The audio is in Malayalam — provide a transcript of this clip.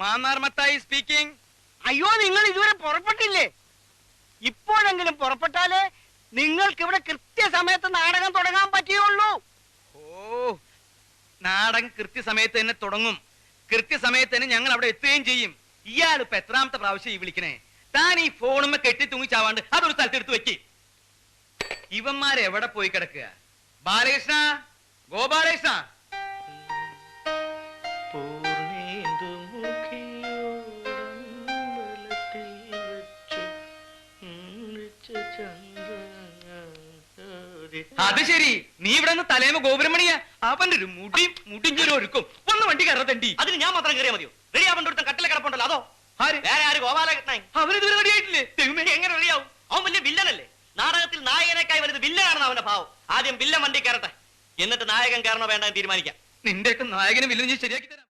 മാന്നാർ മത്തായി സ്പീക്കിംഗ് അയ്യോ നിങ്ങൾ ഇതുവരെ പുറപ്പെട്ടില്ലേ? ഇപ്പോഴെങ്കിലും പുറപ്പെട്ടാലേ നിങ്ങൾക്ക് ഇവിടെ കൃത്യസമയത്ത് നാടകം തുടങ്ങാൻ പറ്റുകയുള്ളൂ. ഓ നാടകം കൃത്യസമയത്ത് തന്നെ തുടങ്ങും. കൃത്യസമയത്ത് തന്നെ ഞങ്ങൾ അവിടെ എത്തുകയും ചെയ്യും. ഇയാൾ ഇപ്പൊ എത്രാമത്തെ പ്രാവശ്യം ഈ വിളിക്കണേ? താൻ ഈ ഫോണുമ്മ കെട്ടി തൂങ്ങിച്ചാവാണ്ട് അതൊരു സ്ഥലത്ത് എടുത്തു വെക്ക്. ഇവന്മാരെ എവിടെ പോയി കിടക്കുക? ബാലകൃഷ്ണ? ഗോപാലകൃഷ്ണ? അത് ശരി. നീ ഇവിടെ നിന്ന് തലേമ ഗോപുരമണിയ അവന്റെ ഒരു മുടി മുടിഞ്ഞൊരു ഒരുക്കും ഒന്ന് വണ്ടി കയറത്തണ്ടി. അതിന് ഞാൻ മാത്രം കയറിയാ മതിയോ? റെഡി അവന്റെ അടുത്ത കട്ടിലെ കിടപ്പുണ്ടല്ലോ അതോ? ആര്? വേറെ ആര്? ഗോപാലകൃഷ്ണൻ അവനിതുവരെ റെഡിയായിട്ടില്ലേ ആയിട്ടില്ലേ? എങ്ങനെ റെഡിയാവും അവൻ വലിയ വില്ലനല്ലേ നാടകത്തിൽ നായകനേക്കായി വലുത് വില്ലനാണെന്ന് അവന്റെ ഭാവം. ആദ്യം വില്ലൻ വണ്ടി കയറട്ടെ. എന്നിട്ട് നായകൻ കയറണോ വേണ്ടെന്ന് തീരുമാനിക്കാം. നിന്റെയൊക്കെ നായകനെ വില്ലൻ ഞാൻ ശരിയാക്കി തരാം.